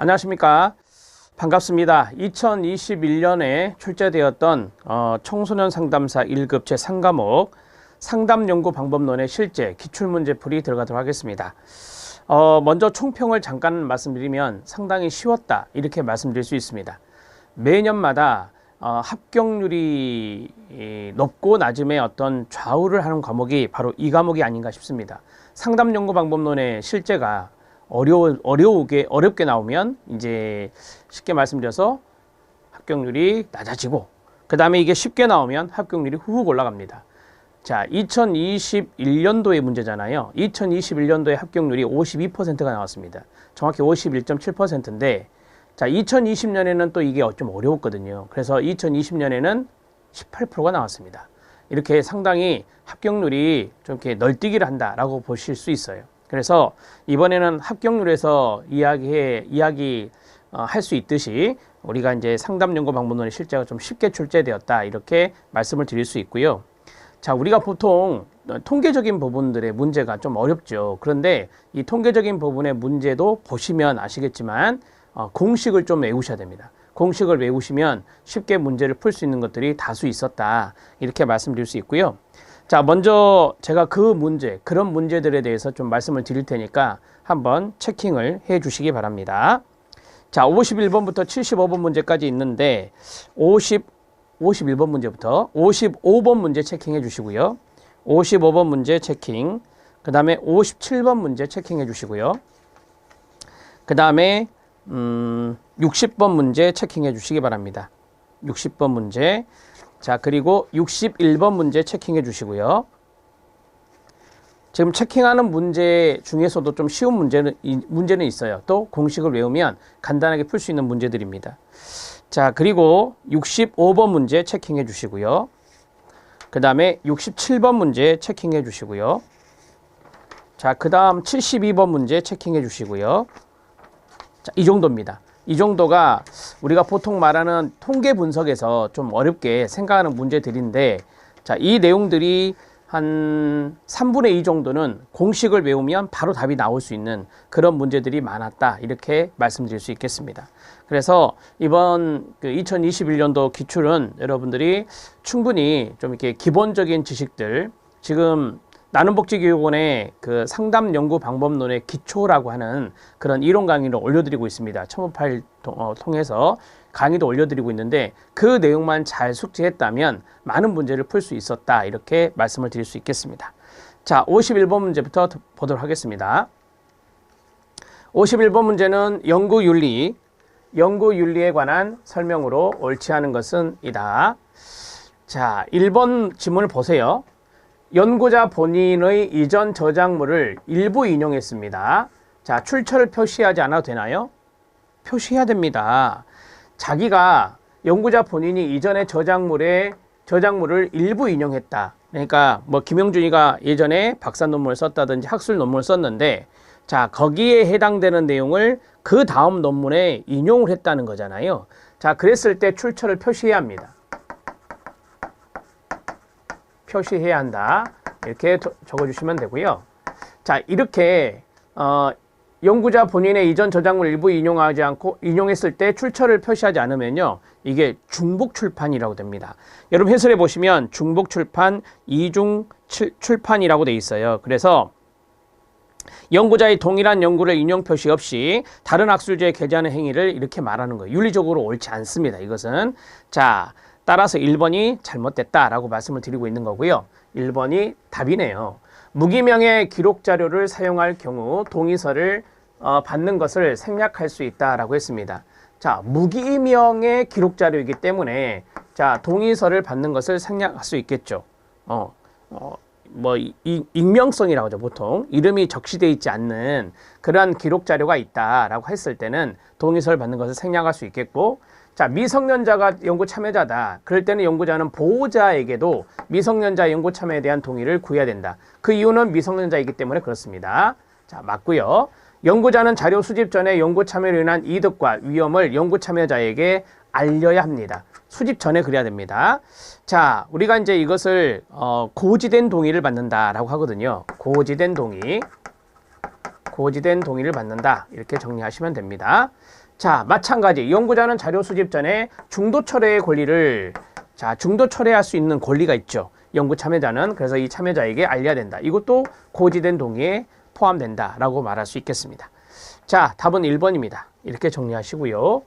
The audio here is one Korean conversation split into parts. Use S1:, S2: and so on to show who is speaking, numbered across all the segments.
S1: 안녕하십니까. 반갑습니다. 2021년에 출제되었던 어, 청소년 상담사 1급 제3과목 상담 연구 방법론의 실제 기출문제풀이 들어가도록 하겠습니다. 어, 먼저 총평을 잠깐 말씀드리면 상당히 쉬웠다 이렇게 말씀드릴 수 있습니다. 매년마다 어, 합격률이 이, 높고 낮음의 어떤 좌우를 하는 과목이 바로 이 과목이 아닌가 싶습니다. 상담 연구 방법론의 실제가 어려워 어려우게 어렵게 나오면 이제 쉽게 말씀드려서 합격률이 낮아지고 그 다음에 이게 쉽게 나오면 합격률이 후훅 올라갑니다. 자, 2021년도의 문제잖아요. 2021년도에 합격률이 52%가 나왔습니다. 정확히 51.7%인데 자, 2020년에는 또 이게 좀 어려웠거든요. 그래서 2020년에는 18%가 나왔습니다. 이렇게 상당히 합격률이 좀 이렇게 널뛰기를 한다라고 보실 수 있어요. 그래서 이번에는 합격률에서 이야기해 이야기 어, 할 수 있듯이 우리가 이제 상담 연구 방법론의 실제가 좀 쉽게 출제되었다 이렇게 말씀을 드릴 수 있고요. 자, 우리가 보통 통계적인 부분들의 문제가 좀 어렵죠. 그런데 이 통계적인 부분의 문제도 보시면 아시겠지만 어, 공식을 좀 외우셔야 됩니다. 공식을 외우시면 쉽게 문제를 풀 수 있는 것들이 다수 있었다. 이렇게 말씀드릴 수 있고요. 자, 먼저 제가 그 문제, 그런 문제들에 대해서 좀 말씀을 드릴 테니까 한번 체킹을 해 주시기 바랍니다. 자, 51번부터 75번 문제까지 있는데 50, 51번 문제부터 55번 문제 체킹해 주시고요. 55번 문제 체킹, 그 다음에 57번 문제 체킹해 주시고요. 그 다음에 음, 60번 문제 체킹해 주시기 바랍니다. 60번 문제. 자, 그리고 61번 문제 체킹해 주시고요. 지금 체킹하는 문제 중에서도 좀 쉬운 문제는, 이, 문제는 있어요. 또 공식을 외우면 간단하게 풀 수 있는 문제들입니다. 자, 그리고 65번 문제 체킹해 주시고요. 그 다음에 67번 문제 체킹해 주시고요. 자, 그 다음 72번 문제 체킹해 주시고요. 자, 이 정도입니다. 이 정도가 우리가 보통 말하는 통계 분석에서 좀 어렵게 생각하는 문제들인데 자, 이 내용들이 한 3분의 2 정도는 공식을 외우면 바로 답이 나올 수 있는 그런 문제들이 많았다. 이렇게 말씀드릴 수 있겠습니다. 그래서 이번 그 2021년도 기출은 여러분들이 충분히 좀 이렇게 기본적인 지식들 지금 나눔복지교육원의 그 상담 연구 방법론의 기초라고 하는 그런 이론 강의를 올려드리고 있습니다. 첨부 파일 어, 통해서 강의도 올려드리고 있는데 그 내용만 잘 숙지했다면 많은 문제를 풀 수 있었다 이렇게 말씀을 드릴 수 있겠습니다. 자, 51번 문제부터 보도록 하겠습니다. 51번 문제는 연구윤리, 연구윤리에 관한 설명으로 옳지 않은 것은 이다. 자, 1번 지문을 보세요. 연구자 본인의 이전 저작물을 일부 인용했습니다. 자, 출처를 표시하지 않아도 되나요? 표시해야 됩니다. 자기가 연구자 본인이 이전의 저작물에 저작물을 일부 인용했다. 그러니까 뭐 김영준이가 예전에 박사 논문을 썼다든지 학술 논문을 썼는데 자, 거기에 해당되는 내용을 그 다음 논문에 인용을 했다는 거잖아요. 자, 그랬을 때 출처를 표시해야 합니다. 표시해야 한다. 이렇게 적어주시면 되고요. 자, 이렇게 어, 연구자 본인의 이전 저작물 일부 인용하지 않고 인용했을 때 출처를 표시하지 않으면요. 이게 중복 출판이라고 됩니다. 여러분 해설해 보시면 중복 출판, 이중 출판이라고 돼 있어요. 그래서 연구자의 동일한 연구를 인용 표시 없이 다른 학술지에 게재하는 행위를 이렇게 말하는 거예요. 윤리적으로 옳지 않습니다. 이것은 자, 따라서 1번이 잘못됐다라고 말씀을 드리고 있는 거고요. 1번이 답이네요. 무기명의 기록 자료를 사용할 경우 동의서를 어, 받는 것을 생략할 수 있다라고 했습니다. 자, 무기명의 기록 자료이기 때문에 자, 동의서를 받는 것을 생략할 수 있겠죠. 어, 어, 뭐 이, 익명성이라고 하죠 보통 이름이 적시되어 있지 않는 그러한 기록 자료가 있다라고 했을 때는 동의서를 받는 것을 생략할 수 있겠고 자, 미성년자가 연구 참여자다. 그럴 때는 연구자는 보호자에게도 미성년자 연구 참여에 대한 동의를 구해야 된다. 그 이유는 미성년자이기 때문에 그렇습니다. 자, 맞고요. 연구자는 자료 수집 전에 연구 참여로 인한 이득과 위험을 연구 참여자에게 알려야 합니다. 수집 전에 그래야 됩니다. 자, 우리가 이제 이것을 어, 고지된 동의를 받는다라고 하거든요. 고지된 동의. 고지된 동의를 받는다. 이렇게 정리하시면 됩니다. 자, 마찬가지 연구자는 자료 수집 전에 중도 철회의 권리를 자, 중도 철회할 수 있는 권리가 있죠. 연구 참여자는 그래서 이 참여자에게 알려야 된다. 이것도 고지된 동의에 포함된다라고 말할 수 있겠습니다. 자, 답은 1번입니다. 이렇게 정리하시고요.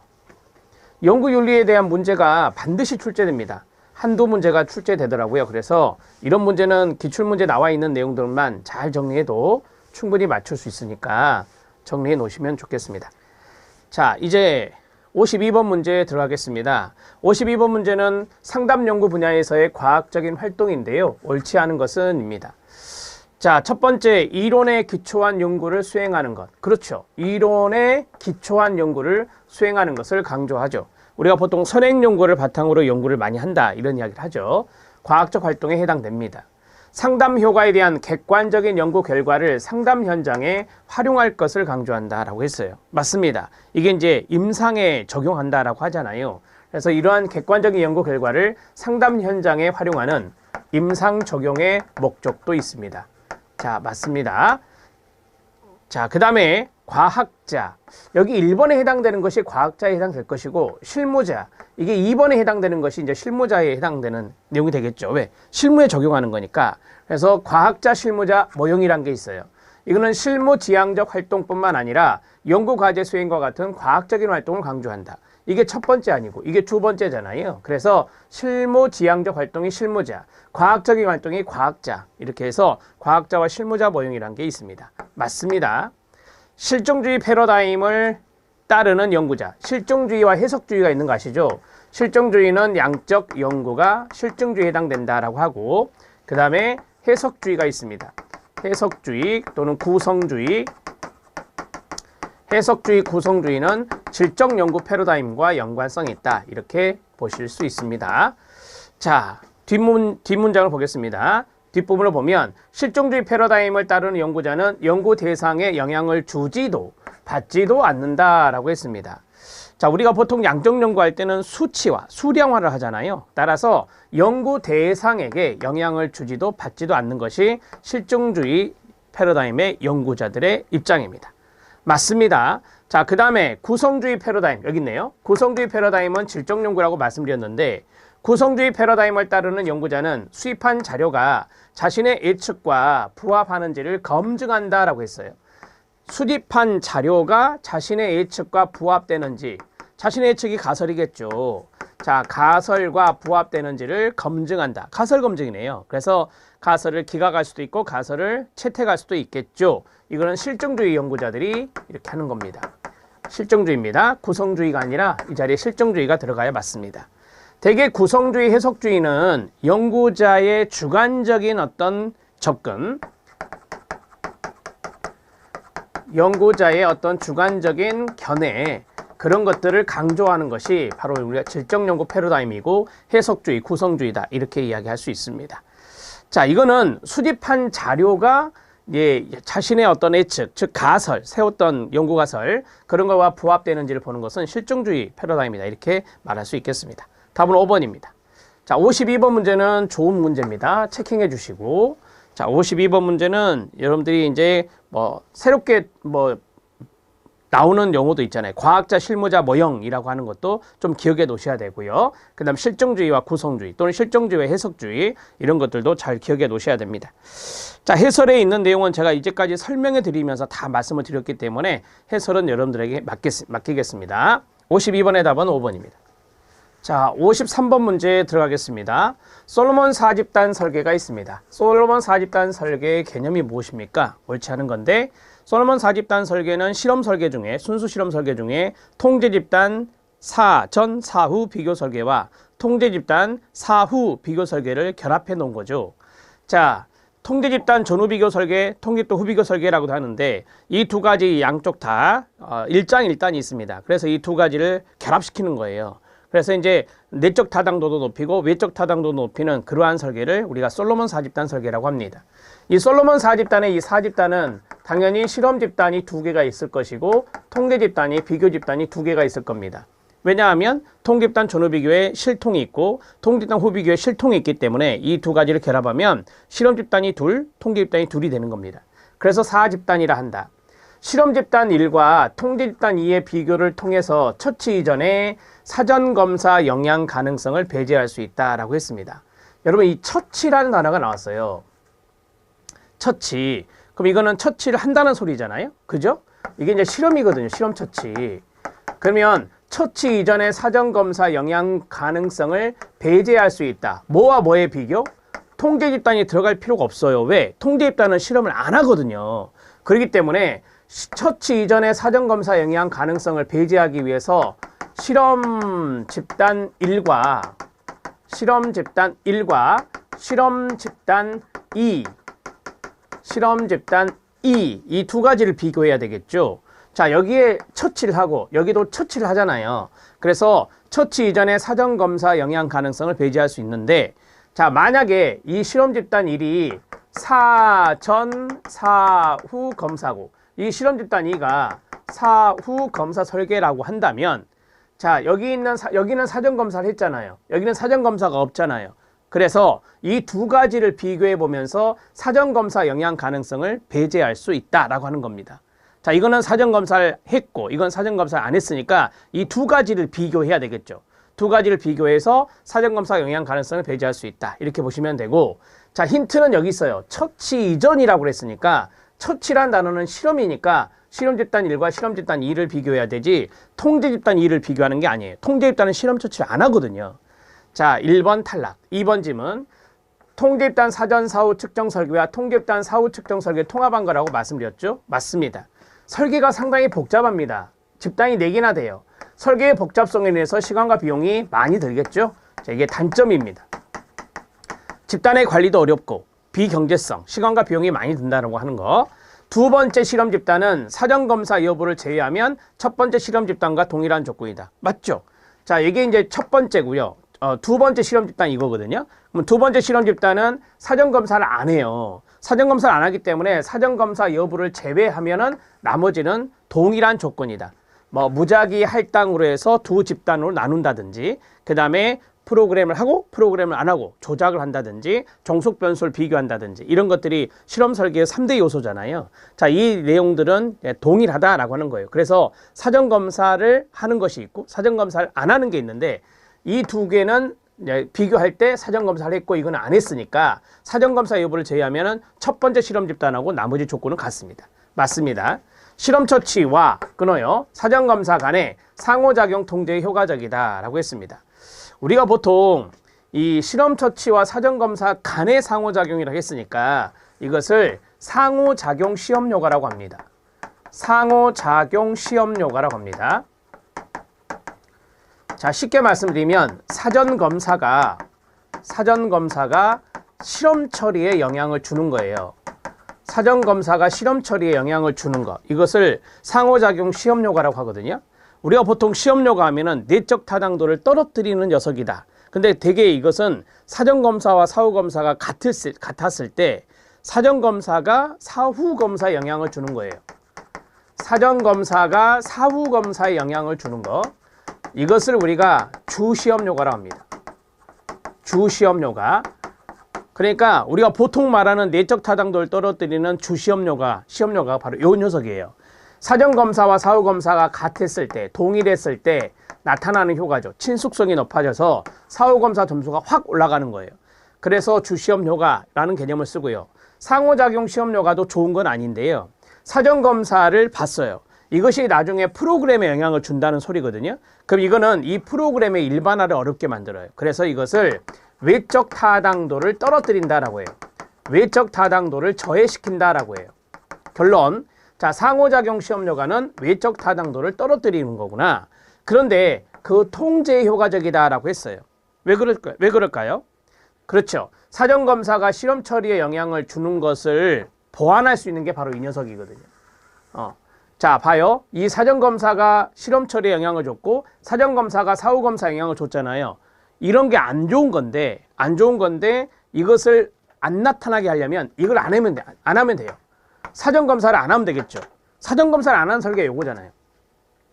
S1: 연구 윤리에 대한 문제가 반드시 출제됩니다. 한두 문제가 출제되더라고요. 그래서 이런 문제는 기출문제 나와 있는 내용들만 잘 정리해도 충분히 맞출 수 있으니까 정리해 놓으시면 좋겠습니다. 자, 이제 52번 문제에 들어가겠습니다. 52번 문제는 상담 연구 분야에서의 과학적인 활동인데요. 옳지 않은 것은 입니다. 자, 첫 번째, 이론에 기초한 연구를 수행하는 것. 그렇죠. 이론에 기초한 연구를 수행하는 것을 강조하죠. 우리가 보통 선행 연구를 바탕으로 연구를 많이 한다. 이런 이야기를 하죠. 과학적 활동에 해당됩니다. 상담 효과에 대한 객관적인 연구 결과를 상담 현장에 활용할 것을 강조한다라고 했어요. 맞습니다. 이게 이제 임상에 적용한다라고 하잖아요. 그래서 이러한 객관적인 연구 결과를 상담 현장에 활용하는 임상 적용의 목적도 있습니다. 자, 맞습니다. 자, 그 다음에 과학자. 여기 1번에 해당되는 것이 과학자에 해당될 것이고, 실무자. 이게 2번에 해당되는 것이 이제 실무자에 해당되는 내용이 되겠죠. 왜? 실무에 적용하는 거니까. 그래서 과학자, 실무자, 모형이란 게 있어요. 이거는 실무 지향적 활동뿐만 아니라 연구 과제 수행과 같은 과학적인 활동을 강조한다. 이게 첫 번째 아니고 이게 두 번째잖아요. 그래서 실무 지향적 활동이 실무자, 과학적인 활동이 과학자 이렇게 해서 과학자와 실무자 모형이란 게 있습니다. 맞습니다. 실종주의 패러다임을 따르는 연구자, 실종주의와 해석주의가 있는 거 아시죠? 실종주의는 양적 연구가 실증주의에 해당된다라고 하고 그 다음에 해석주의가 있습니다. 해석주의 또는 구성주의 해석주의, 구성주의는 질적 연구 패러다임과 연관성이 있다. 이렇게 보실 수 있습니다. 자, 뒷문, 뒷문장을 보겠습니다. 뒷부분을 보면 실종주의 패러다임을 따르는 연구자는 연구 대상에 영향을 주지도 받지도 않는다라고 했습니다. 자, 우리가 보통 양적 연구할 때는 수치화, 수량화를 하잖아요. 따라서 연구 대상에게 영향을 주지도 받지도 않는 것이 실종주의 패러다임의 연구자들의 입장입니다. 맞습니다. 자, 그 다음에 구성주의 패러다임 여기 있네요. 구성주의 패러다임은 질적 연구라고 말씀드렸는데 구성주의 패러다임을 따르는 연구자는 수입한 자료가 자신의 예측과 부합하는지를 검증한다라고 했어요. 수립한 자료가 자신의 예측과 부합되는지 자신의 예측이 가설이겠죠. 자, 가설과 부합되는지를 검증한다. 가설 검증이네요. 그래서 가설을 기각할 수도 있고 가설을 채택할 수도 있겠죠. 이거는 실증주의 연구자들이 이렇게 하는 겁니다. 실증주의입니다. 구성주의가 아니라 이 자리에 실증주의가 들어가야 맞습니다. 대개 구성주의, 해석주의는 연구자의 주관적인 어떤 접근, 연구자의 어떤 주관적인 견해, 그런 것들을 강조하는 것이 바로 우리가 질적 연구 패러다임이고 해석주의, 구성주의다. 이렇게 이야기할 수 있습니다. 자, 이거는 수집한 자료가 예, 자신의 어떤 예측, 즉 가설, 세웠던 연구 가설 그런 거와 부합되는지를 보는 것은 실증주의 패러다임이다. 이렇게 말할 수 있겠습니다. 답은 5번입니다. 자, 52번 문제는 좋은 문제입니다. 체킹해 주시고 자, 52번 문제는 여러분들이 이제 뭐 새롭게 뭐 나오는 용어도 있잖아요. 과학자, 실무자, 모형이라고 하는 것도 좀 기억해 놓으셔야 되고요. 그 다음 실정주의와 구성주의 또는 실정주의와 해석주의 이런 것들도 잘 기억해 놓으셔야 됩니다. 자, 해설에 있는 내용은 제가 이제까지 설명해 드리면서 다 말씀을 드렸기 때문에 해설은 여러분들에게 맡기겠습니다. 52번의 답은 5번입니다. 자, 53번 문제 들어가겠습니다. 솔로몬 사집단 설계가 있습니다. 솔로몬 사집단 설계의 개념이 무엇입니까? 옳지 않은 건데 솔로몬 사집단 설계는 실험 설계 중에 순수 실험 설계 중에 통제 집단 사전 사후 비교 설계와 통제 집단 사후 비교 설계를 결합해 놓은 거죠. 자, 통제 집단 전후 비교 설계, 통제 또 후비교 설계라고도 하는데 이 두 가지 양쪽 다 어, 일장일단이 있습니다. 그래서 이 두 가지를 결합시키는 거예요. 그래서 이제 내적 타당도도 높이고 외적 타당도도 높이는 그러한 설계를 우리가 솔로몬 사집단 설계라고 합니다. 이 솔로몬 사집단의 이 사집단은 당연히 실험 집단이 두 개가 있을 것이고 통계 집단이 비교 집단이 두 개가 있을 겁니다. 왜냐하면 통집단 전후비교에 실통이 있고 통집단 후비교에 실통이 있기 때문에 이 두 가지를 결합하면 실험 집단이 둘, 통계 집단이 둘이 되는 겁니다. 그래서 사집단이라 한다. 실험 집단 1과 통제 집단 2의 비교를 통해서 처치 이전에 사전 검사 영향 가능성을 배제할 수 있다라고 했습니다. 여러분 이 처치라는 단어가 나왔어요. 처치. 그럼 이거는 처치를 한다는 소리잖아요. 그죠? 이게 이제 실험이거든요. 실험 처치. 그러면 처치 이전에 사전 검사 영향 가능성을 배제할 수 있다. 뭐와 뭐의 비교? 통제 집단이 들어갈 필요가 없어요. 왜? 통제 집단은 실험을 안 하거든요. 그렇기 때문에 시- 처치 이전에 사전 검사 영향 가능성을 배제하기 위해서 실험 집단 1과 실험 집단 1과 실험 집단 2 실험 집단 2 이 두 가지를 비교해야 되겠죠. 자, 여기에 처치를 하고 여기도 처치를 하잖아요. 그래서 처치 이전에 사전 검사 영향 가능성을 배제할 수 있는데 자, 만약에 이 실험 집단 1이 사전 사후 검사고 이 실험 집단 2가 사후 검사 설계라고 한다면 자, 여기 있는 사, 여기는 사전 검사를 했잖아요. 여기는 사전 검사가 없잖아요. 그래서 이 두 가지를 비교해 보면서 사전 검사 영향 가능성을 배제할 수 있다라고 하는 겁니다. 자, 이거는 사전 검사를 했고 이건 사전 검사를 안 했으니까 이 두 가지를 비교해야 되겠죠. 두 가지를 비교해서 사전 검사 영향 가능성을 배제할 수 있다. 이렇게 보시면 되고 자, 힌트는 여기 있어요. 처치 이전이라고 그랬으니까 처치란 단어는 실험이니까 실험 집단 1과 실험 집단 2를 비교해야 되지 통제 집단 2를 비교하는 게 아니에요. 통제 집단은 실험 처치를 안 하거든요. 자, 1번 탈락. 2번 질문. 통계입단 사전 사후 측정 설계와 통계입단 사후 측정 설계 통합한 거라고 말씀드렸죠? 맞습니다. 설계가 상당히 복잡합니다. 집단이 4개나 돼요. 설계의 복잡성에 인해서 시간과 비용이 많이 들겠죠? 자, 이게 단점입니다. 집단의 관리도 어렵고 비경제성, 시간과 비용이 많이 든다고 하는 거. 두 번째 실험 집단은 사전 검사 여부를 제외하면 첫 번째 실험 집단과 동일한 조건이다. 맞죠? 자, 이게 이제 첫 번째고요. 어, 두 번째 실험 집단 이거거든요. 그럼 두 번째 실험 집단은 사전 검사를 안 해요. 사전 검사를 안 하기 때문에 사전 검사 여부를 제외하면은 나머지는 동일한 조건이다. 뭐 무작위 할당으로 해서 두 집단으로 나눈다든지 그다음에 프로그램을 하고 프로그램을 안 하고 조작을 한다든지 종속 변수를 비교한다든지 이런 것들이 실험 설계의 3대 요소잖아요. 자, 이 내용들은 예, 동일하다라고 하는 거예요. 그래서 사전 검사를 하는 것이 있고 사전 검사를 안 하는 게 있는데 이 두 개는 이제 비교할 때 사전 검사를 했고 이건 안 했으니까 사전 검사 여부를 제외하면은 첫 번째 실험 집단하고 나머지 조건은 같습니다. 맞습니다. 실험 처치와 끊어요. 사전 검사 간의 상호작용 통제에 효과적이다라고 했습니다. 우리가 보통 이 실험 처치와 사전 검사 간의 상호작용이라고 했으니까 이것을 상호작용 시험효과라고 합니다. 상호작용 시험효과라고 합니다. 자, 쉽게 말씀드리면 사전 검사가 사전 검사가 실험 처리에 영향을 주는 거예요. 사전 검사가 실험 처리에 영향을 주는 것. 이것을 상호작용 시험효과라고 하거든요. 우리가 보통 시험효과 하면은 내적 타당도를 떨어뜨리는 녀석이다. 근데 대개 이것은 사전 검사와 사후 검사가 같을, 같았을 때 사전 검사가 사후 검사에 영향을 주는 거예요. 사전 검사가 사후 검사에 영향을 주는 것. 이것을 우리가 주시험효과라고 합니다. 주시험효과. 그러니까 우리가 보통 말하는 내적 타당도를 떨어뜨리는 주시험효과, 시험효과가 바로 이 녀석이에요. 사전 검사와 사후 검사가 같았을 때, 동일했을 때 나타나는 효과죠. 친숙성이 높아져서 사후 검사 점수가 확 올라가는 거예요. 그래서 주시험 효과라는 개념을 쓰고요. 상호작용 시험 효과도 좋은 건 아닌데요. 사전 검사를 봤어요. 이것이 나중에 프로그램에 영향을 준다는 소리거든요. 그럼 이거는 이 프로그램의 일반화를 어렵게 만들어요. 그래서 이것을 외적 타당도를 떨어뜨린다라고 해요. 외적 타당도를 저해시킨다라고 해요. 결론. 자, 상호작용 시험료가는 외적 타당도를 떨어뜨리는 거구나. 그런데 그 통제에 효과적이다라고 했어요. 왜 그럴까요? 왜 그럴까요? 그렇죠. 사전 검사가 실험 처리에 영향을 주는 것을 보완할 수 있는 게 바로 이 녀석이거든요. 어. 자, 봐요. 이 사전 검사가 실험 처리에 영향을 줬고 사전 검사가 사후 검사 영향을 줬잖아요. 이런 게 안 좋은 건데 안 좋은 건데 이것을 안 나타나게 하려면 이걸 안 하면 돼. 안 하면 돼요. 사전 검사를 안 하면 되겠죠. 사전 검사를 안 하는 설계 요거잖아요.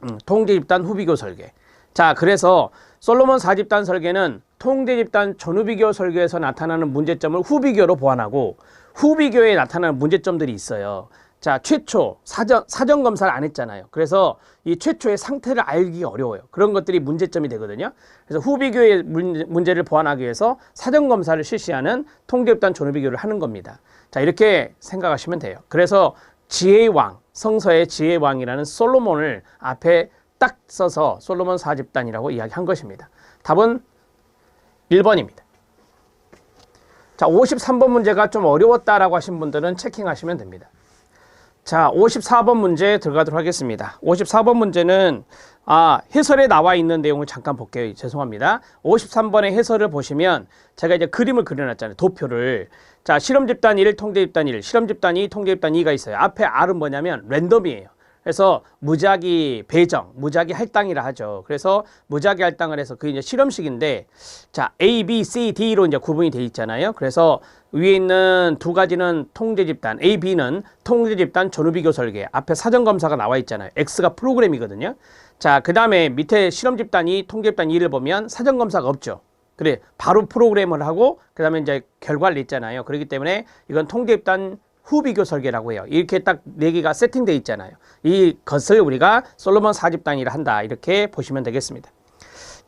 S1: 음, 통제 집단 후비교 설계. 자, 그래서 솔로몬 4집단 설계는 통제 집단 전후비교 설계에서 나타나는 문제점을 후비교로 보완하고 후비교에 나타나는 문제점들이 있어요. 자, 최초 사전 사전 검사를 안 했잖아요. 그래서 이 최초의 상태를 알기 어려워요. 그런 것들이 문제점이 되거든요. 그래서 후비교의 문- 문제를 보완하기 위해서 사전 검사를 실시하는 통계입단 존비교를 하는 겁니다. 자, 이렇게 생각하시면 돼요. 그래서 지혜의 왕, 성서의 지혜의 왕이라는 솔로몬을 앞에 딱 써서 솔로몬 사집단이라고 이야기한 것입니다. 답은 1번입니다. 자, 53번 문제가 좀 어려웠다라고 하신 분들은 체킹하시면 됩니다. 자, 54번 문제 들어가도록 하겠습니다. 54번 문제는 아, 해설에 나와 있는 내용을 잠깐 볼게요. 죄송합니다. 53번의 해설을 보시면 제가 이제 그림을 그려놨잖아요. 도표를. 자, 실험 집단 1, 통계 집단 1, 실험 집단 2, 통계 집단 2가 있어요. 앞에 R은 뭐냐면 랜덤이에요. 그래서 무작위 배정, 무작위 할당이라 하죠. 그래서 무작위 할당을 해서 그게 이제 실험식인데 자, A, B, C, D로 이제 구분이 돼 있잖아요. 그래서 위에 있는 두 가지는 통제 집단, A, B는 통제 집단 전후 비교 설계. 앞에 사전 검사가 나와 있잖아요. X가 프로그램이거든요. 자, 그다음에 밑에 실험 집단이 통계 집단 2를 보면 사전 검사가 없죠. 그래 바로 프로그램을 하고 그 다음에 이제 결과를 냈잖아요. 그렇기 때문에 이건 통계 집단 후비교 설계라고 해요. 이렇게 딱 네 개가 세팅돼 있잖아요. 이것을 우리가 솔로몬 사집단이라 한다. 이렇게 보시면 되겠습니다.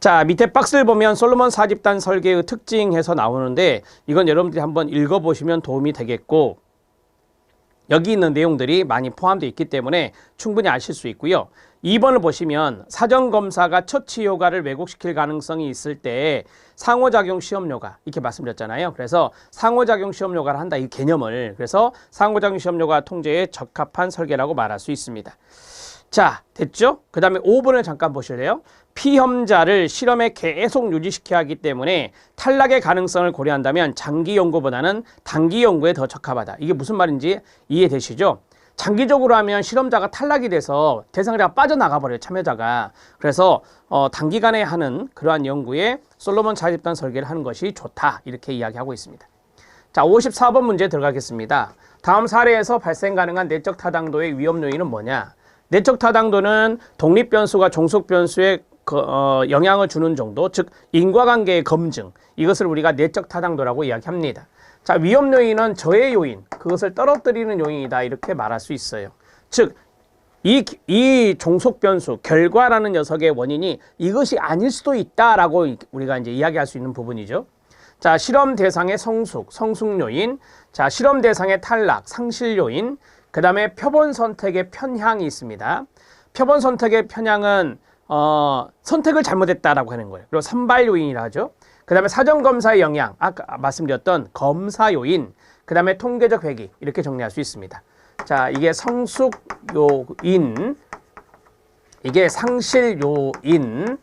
S1: 자, 밑에 박스를 보면 솔로몬 사집단 설계의 특징해서 나오는데 이건 여러분들이 한번 읽어보시면 도움이 되겠고 여기 있는 내용들이 많이 포함되어 있기 때문에 충분히 아실 수 있고요. 2번을 보시면 사전검사가 처치 효과를 왜곡시킬 가능성이 있을 때 상호작용 시험료가 이렇게 말씀드렸잖아요. 그래서 상호작용 시험료가를 한다 이 개념을 그래서 상호작용 시험료가 통제에 적합한 설계라고 말할 수 있습니다. 자, 됐죠? 그 다음에 5번을 잠깐 보실래요? 피험자를 실험에 계속 유지시켜야 하기 때문에 탈락의 가능성을 고려한다면 장기 연구보다는 단기 연구에 더 적합하다. 이게 무슨 말인지 이해되시죠? 장기적으로 하면 실험자가 탈락이 돼서 대상자가 빠져나가 버려요, 참여자가. 그래서 어, 단기간에 하는 그러한 연구에 솔로몬 자집단 설계를 하는 것이 좋다. 이렇게 이야기하고 있습니다. 자, 54번 문제 들어가겠습니다. 다음 사례에서 발생 가능한 내적 타당도의 위험 요인은 뭐냐? 내적 타당도는 독립 변수가 종속 변수에 그, 어, 영향을 주는 정도, 즉 인과관계의 검증. 이것을 우리가 내적 타당도라고 이야기합니다. 자, 위험 요인은 저해 요인, 그것을 떨어뜨리는 요인이다. 이렇게 말할 수 있어요. 즉 이, 이 종속 변수, 결과라는 녀석의 원인이 이것이 아닐 수도 있다라고 우리가 이제 이야기할 수 있는 부분이죠. 자, 실험 대상의 성숙, 성숙 요인. 자, 실험 대상의 탈락, 상실 요인. 그 다음에 표본 선택의 편향이 있습니다. 표본 선택의 편향은 어, 선택을 잘못했다라고 하는 거예요. 그리고 선발 요인이라 하죠. 그 다음에 사전 검사의 영향, 아까 말씀드렸던 검사 요인, 그 다음에 통계적 회귀 이렇게 정리할 수 있습니다. 자, 이게 성숙 요인, 이게 상실 요인,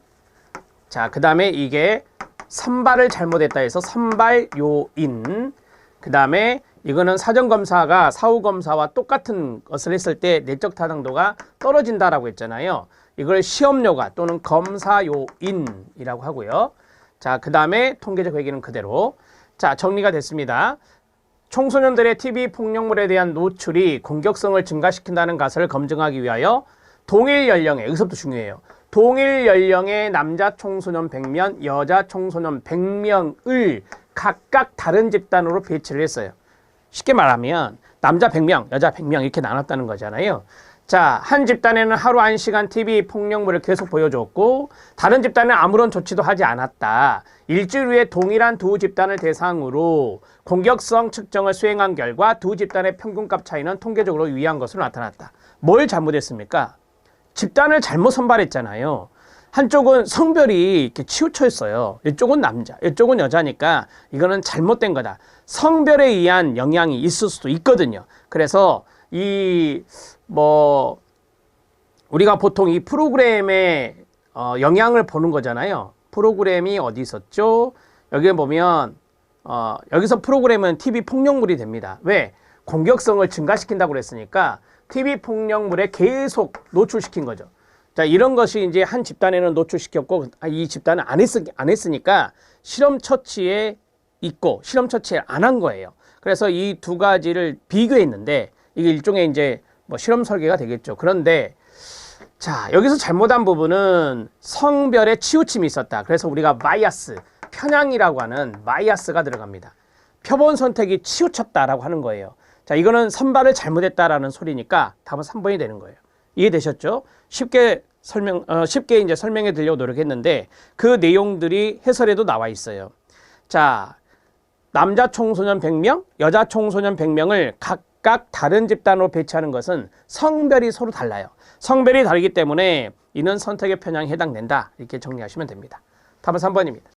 S1: 자, 그 다음에 이게 선발을 잘못했다 해서 선발 요인, 그 다음에 이거는 사전검사가 사후검사와 똑같은 것을 했을 때 내적 타당도가 떨어진다라고 했잖아요. 이걸 시험료가 또는 검사 요인이라고 하고요. 자, 그 다음에 통계적 회계는 그대로. 자, 정리가 됐습니다. 청소년들의 TV 폭력물에 대한 노출이 공격성을 증가시킨다는 것을 검증하기 위하여 동일 연령의, 여기서부터 중요해요. 동일 연령의 남자 청소년 100명, 여자 청소년 100명을 각각 다른 집단으로 배치를 했어요. 쉽게 말하면 남자 100명, 여자 100명 이렇게 나눴다는 거잖아요. 자, 한 집단에는 하루 1시간 TV 폭력물을 계속 보여줬고 다른 집단은 아무런 조치도 하지 않았다. 일주일 후에 동일한 두 집단을 대상으로 공격성 측정을 수행한 결과 두 집단의 평균값 차이는 통계적으로 유의한 것으로 나타났다. 뭘 잘못했습니까? 집단을 잘못 선발했잖아요. 한쪽은 성별이 이렇게 치우쳐 있어요. 이쪽은 남자, 이쪽은 여자니까 이거는 잘못된 거다. 성별에 의한 영향이 있을 수도 있거든요. 그래서 이 뭐 우리가 보통 이 프로그램의 어, 영향을 보는 거잖아요. 프로그램이 어디 있었죠? 여기 보면 어, 여기서 프로그램은 TV 폭력물이 됩니다. 왜? 공격성을 증가시킨다고 그랬으니까 TV 폭력물에 계속 노출시킨 거죠. 자, 이런 것이 이제 한 집단에는 노출시켰고 아, 이 집단은 안, 했, 안 했으니까 실험 처치에 있고 실험 처치를 안 한 거예요. 그래서 이 두 가지를 비교했는데 이게 일종의 이제 뭐 실험 설계가 되겠죠. 그런데 자, 여기서 잘못한 부분은 성별의 치우침이 있었다. 그래서 우리가 바이아스, 편향이라고 하는 바이아스가 들어갑니다. 표본 선택이 치우쳤다라고 하는 거예요. 자, 이거는 선발을 잘못했다라는 소리니까 답은 3번이 되는 거예요. 이해되셨죠? 쉽게 설명, 어, 쉽게 이제 설명해 드리려고 노력했는데 그 내용들이 해설에도 나와 있어요. 자, 남자 청소년 100명, 여자 청소년 100명을 각 각 다른 집단으로 배치하는 것은 성별이 서로 달라요. 성별이 다르기 때문에 이는 선택의 편향에 해당된다. 이렇게 정리하시면 됩니다. 답은 3번입니다.